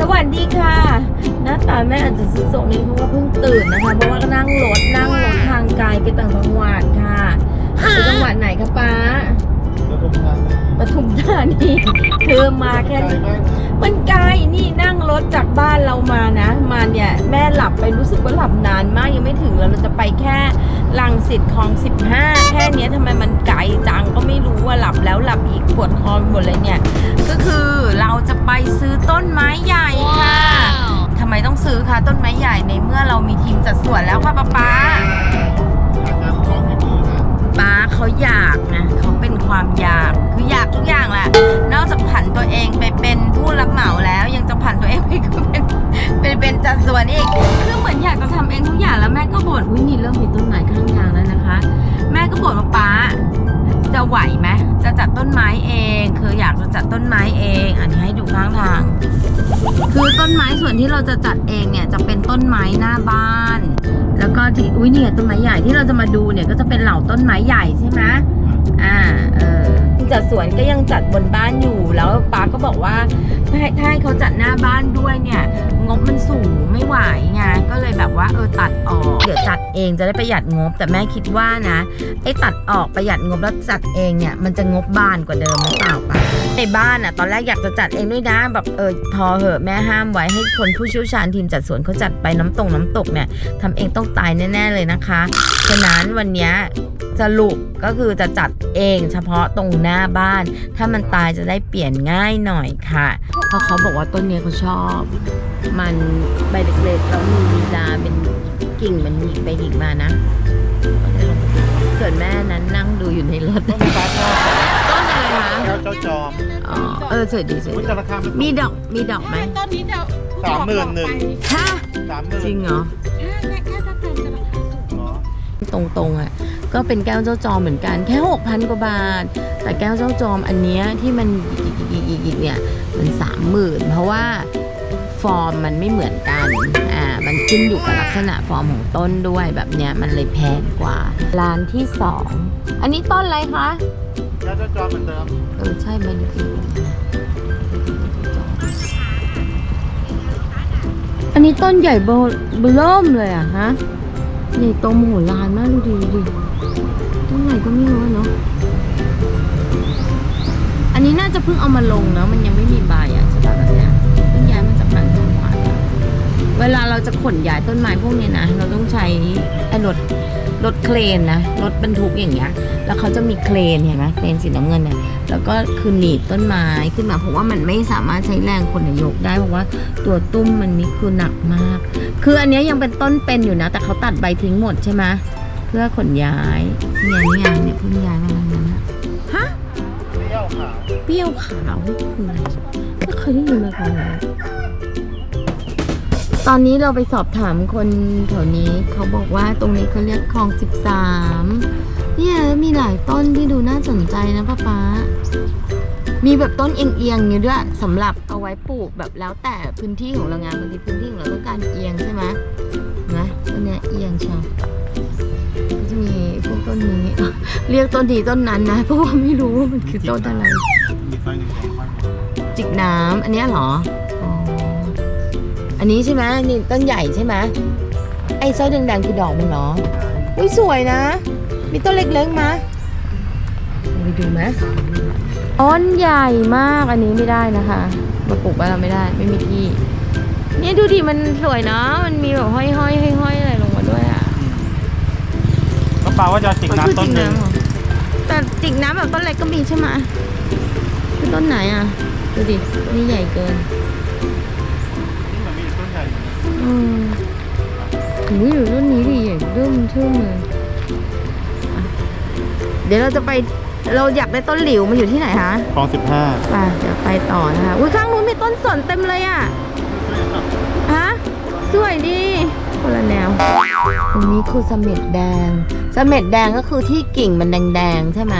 สวัสดีค่ะ หน้าตาแม่อาจจะสุดโทรมนิดเพราะว่าเพิ่งตื่นนะคะ เพราะว่านั่งรถนั่งรถทางไกลไปต่างจังหวัดค่ะไปจังหวัดไหนคะป้าแล้วผมทำปทุมธานีคือมาแค่ใจมากมันไกลนี่นั่งรถจากบ้านเรามานะ มาเนี่ยแม่หลับไปรู้สึกว่าหลับนานมากยังไม่ถึงแล้วเราจะไปแค่ ลังสิตคลอง 15 แค่เนี้ยทำไมมันไกลจังก็ไม่รู้ว่าหลับแล้วหลับอีกปวดคอไปหมดเลยเนี่ย ก็คือเราจะไปซื้อต้นไม้ใหญ่ค่ะทำไมต้องซื้อคะต้นไม้ใหญ่ในเมื่อเรามีทีมจัดสวนแล้วค่ะป๊าป๊าอาจารย์ของที่มือนะป๊าเขาอยากนะเขาเป็นความอยากคืออยากทุกอย่างแหละนอกจากผันตัวเองไปเป็นผู้รับเหมาแล้วยังจะผันตัวเองไปเป็น เป็นเป็นจัดสวนอีก คือเหมือนอยากจะทำเองทุกอย่างแล้วแม่ก็บ่นอุ้ยนี่เริ่มมีต้นไม้ข้างทางแล้วนะคะ แม่ก็บ่นว่าป๊าจะไหวไหมจะจัดต้นไม้เอง คืออยากจะจัดต้นไม้เอง อันนี้ให้ดูข้างทาง คือต้นไม้ส่วนที่เราจะจัดเองเนี่ยจะเป็นต้นไม้หน้าบ้าน แล้วก็ที่อุ้ยเนี่ยต้นไม้ใหญ่ที่เราจะมาดูเนี่ยก็จะเป็นเหล่าต้นไม้ใหญ่ใช่ไหม อ่าเออจัดสวนก็ยังจัดบนบ้านอยู่แล้วป้าก็บอกว่าถ้าให้เขาจัดหน้าบ้านด้วยเนี่ยงบมันสูงไม่ไหวไงก็เลยแบบว่าเออตัดออกเดี๋ยวจัดเองจะได้ประหยัดงบ แต่แม่คิดว่านะไอ้ตัดออกประหยัดงบแล้วจัดเองเนี่ยมันจะงบบานกว่าเดิมหรือเปล่าปะในบ้านอะตอนแรกอยากจะจัดเองด้วยนะแบบเออพอเหอะแม่ห้ามไว้ให้คนผู้เชี่ยวชาญทีมจัดสวนเขาจัดไปน้ำตกน้ำตกเนี่ยทำเองต้องตายแน่ ๆเลยนะคะฉะนั้นวันนี้สรุปก็คือจะจัดเองเฉพาะตรงหน้าบ้าน ถ้ามันตายจะได้เปลี่ยนง่ายหน่อยค่ะ เพราะเขาบอกว่าต้นเนี้ยเขาชอบ มันใบเล็กๆแล้วมีลีลาเป็นกิ่งมันหยิกไปหยิกมานะส่วนแม่นั้นนั่งดูอยู่ในรถต้นฟ้าชอบต้นอะไรคะแก้วเจ้าจอมอ๋อเออสวยดีสวยคุณดีจะราคามันมีดอกมีดอกไหมต้นนี้จะสามหมื่นหนึ่งฮะสามหมื่นจริงเหรอใช่แค่ถ้าเติมจะราคาถูกเหรอตรงๆอะ ก็เป็นแก้วเจ้าจอมเหมือนกันแค่ 6,000 กว่าบาท แต่แก้วเจ้าจอมอันเนี้ยที่มันหยิกๆๆๆเนี่ยมันสามหมื่นเพราะว่าฟอร์มมันไม่เหมือนกัน อ่า มันขึ้นอยู่กับลักษณะฟอร์มของต้นด้วยแบบเนี้ยมันเลยแพงกว่า ร้านที่สอง อันนี้ต้นอะไรคะแก้วเจ้าจอมเหมือนเดิม เออ ใช่ใบเล็กๆอันนี้ต้นใหญ่เบลเบอเริ่มเลยอะฮะนี่โตมโหฬารมากดูดิดูดิ ต้นไหนก็ไม่รู้อะเนาะ อันนี้น่าจะเพิ่งเอามาลงเนาะมันยังไม่มีใบอะใช่ป่ะแบบเนี้ยเพิ่งย้ายมาจากต่างจังหวัดอะเวลาเราจะขนย้ายต้นไม้พวกเนี้ยนะเราต้องใช้ไอ้รถรถเครนนะรถบรรทุกอย่างเงี้ย แล้วเขาจะมีเครนเห็นไหมเครนสีน้ำเงินเนี่ยแล้วก็คือหนีบต้นไม้ขึ้นมาเพราะว่ามันไม่สามารถใช้แรงคนยกได้เพราะว่าตัวตุ้มมันนี่คือหนักมาก คืออันนี้ยังเป็นต้นเป็นอยู่นะ แต่เขาตัดใบทิ้งหมดใช่ไหม เพื่อขนย้ายเนี่ยนี่ไงเนี่ยเพิ่งย้ายมาแล้วนะฮะเปรี้ยวขาวเปรี้ยวขาวคืออะไรไม่เคยได้ยินมาก่อนเลยตอนนี้เราไปสอบถามคนแถวนี้เขาบอกว่าตรงนี้เขาเรียกคลองสิบสามเนี่ยมีหลายต้นที่ดูน่าสนใจนะป้าป๊ามีแบบต้นเอียงๆอย่างนี้ด้วยสำหรับเอาไว้ปลูกแบบแล้วแต่พื้นที่ของเราไงบางทีพื้นที่ของเราต้องการเอียงใช่ไหมนะต้นเนี้ยเอียงเชียวก็ จะมีพวกต้นนี้ เรียกต้นดีต้นนั้นนะเพราะว่าไม่รู้ว่ามันคือต้นอะไร มีไฟหนึ่งสองไฟจิกน้ำอันเนี้ยเหรออ๋อ อันนี้ใช่ไหมนี่ต้นใหญ่ใช่ไหมไอ้สร้อยแดงๆคือดอกมันเหรอ อุ้ยสวยนะ มีต้นเล็กๆมะไปดูไหมต้นใหญ่มากอันนี้ไม่ได้นะคะมาปลูกบ้านเราไม่ได้ ไม่มีที่ เนี่ยดูดิมันสวยเนาะมันมีแบบห้อยๆห้อยๆอะไรลงมาด้วยอะ ก็ ปลาว่าจะจิกน้ำต้นหนึ่งมัคือจิกำเหรอแต่จิกน้ำแบบต้นเล็กก็มีใช่ไหมคือต้นไหนอะ ดูดิ นี่ใหญ่เกิน นี่มันมีต้นใหญ่อืมหูยอยู่รุ่นนี้ดิใหญ่เริ่มเทิ่มเลยอะเดี๋ยวเราจะไปเราอยากได้ต้นหลิวมันอยู่ที่ไหนคะคลองสิบห้า ไปเดี๋ยวไปต่อนะคะ อุ้ยข้างนู้นมีต้นสนเต็มเลยอะ ฮะ สวยดีคนละแนวตรงนี้คือเสม็ดแดง เสม็ดแดงก็คือที่กิ่งมันแดงๆใช่ไหม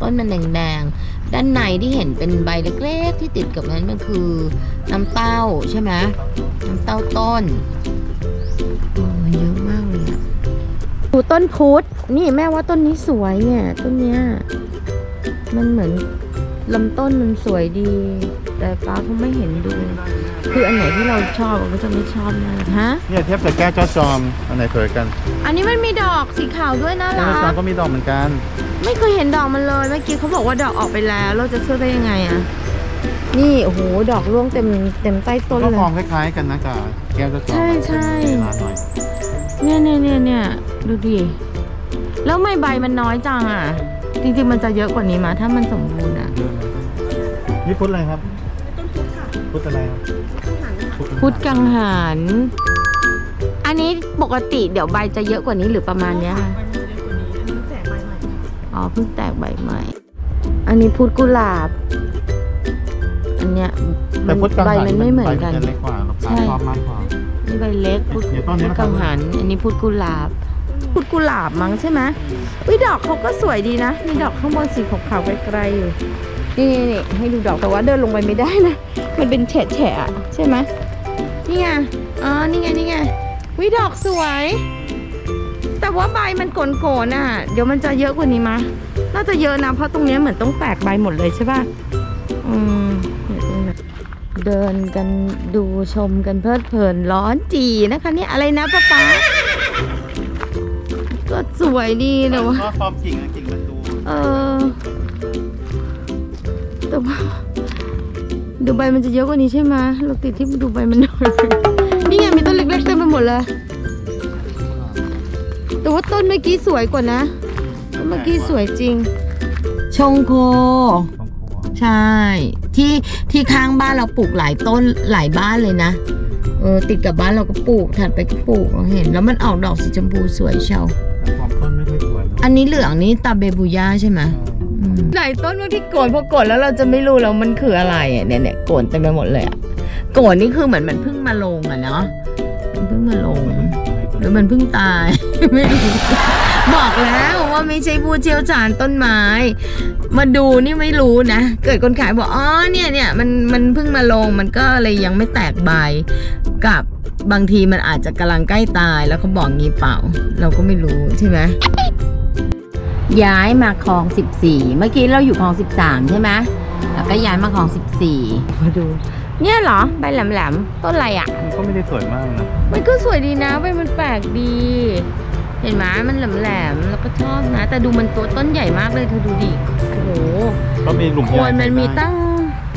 ต้นมันแดงๆด้านในที่เห็นเป็นใบเล็กๆที่ติดกับนั้นมันคือน้ำเต้าใช่ไหมน้ำเต้าต้นโอ้ยเยอะมากเลยอะดูต้นพุธนี่แม่ว่าต้นนี้สวยเนี่ยต้นเนี้ยมันเหมือนลำต้นมันสวยดี แต่ป้าเขาไม่เห็นดู คืออันไหนที่เราชอบเราก็จะไม่ชอบนะฮะ เนี่ยเทียบกับแก้วเจ้าจอมอันไหนสวยกันอันนี้มันมีดอกสีขาวด้วยนะแก้วล่ะเจ้าจอมก็มีดอกเหมือนกัน ไม่เคยเห็นดอกมันเลย เมื่อกี้เขาบอกว่าดอกออกไปแล้ว เราจะเชื่อได้ยังไงอะนี่โอ้โหดอกร่วงเต็มเต็มใต้ต้นก็เลฟอร์มยคล้ายๆกันนะกับแก้วเจ้าจอมใช่ใช่เวลาหน่อยเนี่ยเนี่ยเนี่ยเนี่ยดูดิ แล้วไม่ใบมันน้อยจังอะจริงๆมันจะเยอะกว่านี้มาถ้ามันสมบูรณ์อะเยอะนะนี่พุทธอะไรครับต้นพุทธค่ะพุทธอะไรครับข้างหลังค่ะ พุทธกังหัน อันนี้ปกติเดี๋ยวใบจะเยอะกว่านี้หรือประมาณเนี้ยค่ะใบมันเยอะกว่านี้อันนี้แตกใบใหม่อ๋อเพิ่งแตกใบใหม่ อันนี้พุทธกุหลาบ อันเนี้ยแต่พุทธกังใบหันมันไม่เหมือนกัน ใบจะเล็กกว่าเราใช่ ชอบมากกว่า นี่ใบเล็กพุทธเดี๋ยวต้นนี้พุทธนะครับกังหัน อันนี้พุทธกุหลาบ พุทธกุหลาบมั้งใช่ไหมอุ้ยดอกเขาก็สวยดีนะ มีดอกข้างบนสีขาวๆไกลๆอยู่ นี่นี่นี่ให้ดูดอกแต่ว่าเดินลงไปไม่ได้นะ มันเป็นแฉะแฉะๆใช่ไหม นี่ไงอ๋อนี่ไงนี่ไงวิดอกสวย แต่ว่าใบมันโกนๆน่ะ เดี๋ยวมันจะเยอะกว่านี้มะน่าจะเยอะนะเพราะตรงเนี้ยเหมือนต้องแตกใบหมดเลยใช่ป่ะอืมเดี๋ยวดูนะเดินกันดูชมกันเพลิดเพลินร้อนจีนะคะเนี่ยอะไรนะป้าป๊าก็สวยดีแต่ว่าก็ฟอร์มกิ่งนะกิ่งมันดูเออแต่ว่า ดูใบมันจะเยอะกว่านี้ใช่ไหมเราติดที่ดูใบมันน้อยนี่ไงมีต้นเล็กๆเต็มไปหมดเลย แต่ว่าต้นเมื่อกี้สวยกว่านะต้นเมื่อกี้สวยจริง ชงโค ของครัวใช่ ที่ที่ข้างบ้านเราปลูกหลายต้นหลายบ้านเลยนะเออติดกับบ้านเราก็ปลูกถัดไปก็ปลูกเราเห็น แล้วมันออกดอกสีชมพูสวยเชียวแต่ฟอร์มต้นไม่ค่อยสวยนะอันนี้เหลืองนี่ตาเบบูย่าใช่ไหมห ลายต้นบาที่โกนพอโกนแล้วเราจะไม่รู้แล้วมันคืออะไรอะเนี่ยเนี่ยโกนเต็มไปหมดเลยอะโกนนี่คือเหมือนมันเพิ่งมาลงอะเนาะมันเพิ่งมาลง หรือมันเพิ่งตายไม่รู้บอกแล้วว่าไม่ใช่ผู้เชี่ยวชาญต้นไม้ มาดูนี่ไม่รู้นะ เกิดคนขายบอกอ๋อเนี่ยเนี่ยมันมันเพิ่งมาลงมันก็เลยยังไม่แตกใบกับบางทีมันอาจจะกำลังใกล้ตายแล้วเขาบอกงี้เปล่า เราก็ไม่รู้ใช่ไหม ย้ายมาคลอง 14 เมื่อกี้เราอยู่คลอง 13 ใช่ไหมแล้วก็ย้ายมาคลอง 14 มาดู เนี่ยเหรอใบแหลมๆ ต้นอะไรอะ มันก็ไม่ได้สวยมากนะ มันก็สวยดีนะใบมันแปลกดี เห็นไหมมันแหลมๆ แล้วก็ชอบนะ แต่ดูมันตัวต้นใหญ่มากเลยเธอดูดิ โอ้โหก็มีหลุมโคใหญ่นมันมีใส่ได้ตั้ง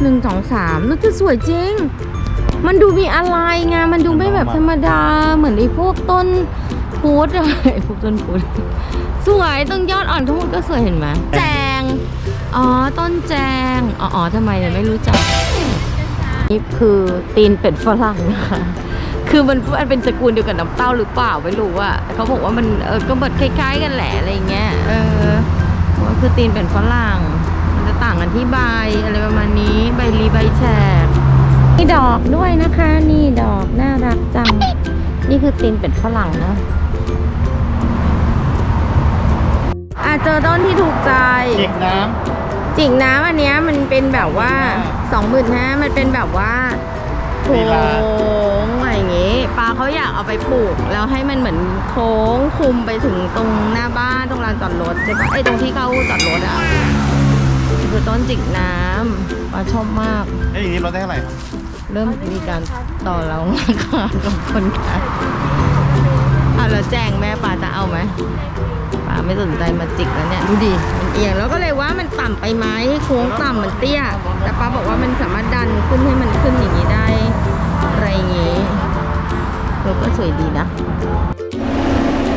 หนึ่งสองสามน่าจะสวยจริง มันดูมีอะไรไง มันดูไม่แบบธรรมดา เหมือนไอ้พวกต้นพุทธอะไอ้พวกต้นพุทธ สวยต้นยอดอ่อนทั้งหมดก็สวยเห็นไหมแจง อ๋อต้นแจง อ๋ออ๋อทำไมเนี่ยไม่รู้จัก นี่คือตีนเป็ดฝรั่งนะคะ คือมันมันเป็นสกุลเดียวกับน้ำเต้าหรือเปล่าไม่รู้อะแต่เขาบอกว่ามันเออก็เหมือนคล้าย ๆ กันแหละอะไรเงี้ย เออว่าคือตีนเป็ดฝรั่ง มันจะต่างกันที่ใบอะไรประมาณนี้ใบรีใบแฉกนี่ดอกด้วยนะคะ นี่ดอกน่ารักจัง นี่คือตีนเป็ดฝรั่งนะ อะเจอต้นที่ถูกใจจิกน้จิกน้ำอันเนี้ยมันเป็นแบบว่าสองหมื่นห้ามันเป็นแบบว่าโค้งอะไรอย่างงี้ปลาเขาอยากเอาไปปลูก แล้วให้มันเหมือนโค้งคุมไปถึงตรงหน้าบ้านตรงลานจอดรถใช่ปะไอ้ยตรงที่เข้าจอดรถอะคือต้นจิกน้ำปลาชอบมากำเอ้ยอย่างนี้เราได้เท่าไหร่ครับ เริ่มมีการต่อรองราคากับคนขาย อะแล้วแจ้งแม่ปลาจะเอาไหมปลาไม่สนใจมาจิกแล้วเนี่ยดูดิมันเอียงแล้วก็เลยว่ามันต่ำไปไหมโค้งต่ำมันเตี้ย แต่ป้าบอกว่ามันสามารถดันขึ้นให้มันขึ้นอย่างนี้ได้อะไรอย่างงี้เราก็สวยดีนะ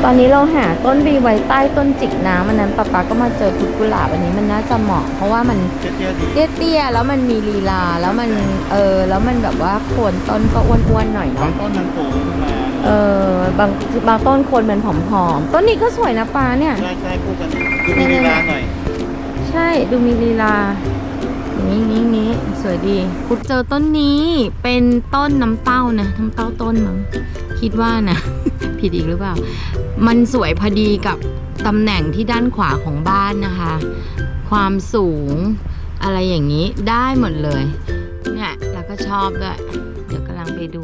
ตอนนี้เราหาต้นรีไว้ใต้ต้นจิกน้ำอันนั้นป้าป๊าก็มาเจอพุทธกุหลาบอันนี้มันน่าจะเหมาะ เพราะว่ามันเตี้ยๆดีเตี้ยๆแล้วมันมีลีลาแล้วมันเออแล้วมันแบบว่าโคนต้นก็อ้วนๆหน่อยบาเนาะ งต้นมันสูงขึ้นมา เออบางบางต้นโคนมันผอมๆ ต้นนี้ก็สวยนะปลาเนี่ย ใช่ใช่คู่กันคือมีลีลาหน่อย ใช่ดูมีลีลานี้นี้นี้สวยดีคุดเจอต้นนี้เป็นต้นน้ำเต้านะน้ำเต้าต้นมั้งคิดว่านะ ผิดอีกหรือเปล่า มันสวยพอดีกับตำแหน่งที่ด้านขวาของบ้านนะคะ ความสูงอะไรอย่างนี้ได้หมดเลย เนี่ย แล้วก็ชอบด้วย เดี๋ยวกำลังไปดู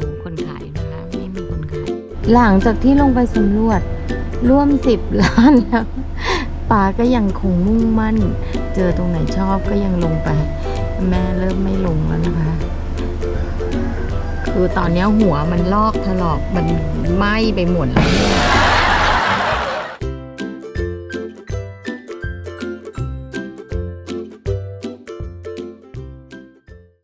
หลังจากที่ลงไปสำรวจร่วมสิบล้านแล้วป้าก็ยังคงมุ่งมั่น เจอตรงไหนชอบก็ยังลงไป แม่เริ่มไม่ลงแล้วนะคะ คือตอนนี้หัวมันลอกถลอกมันไหม้ไปหมดแล้วเนี่ย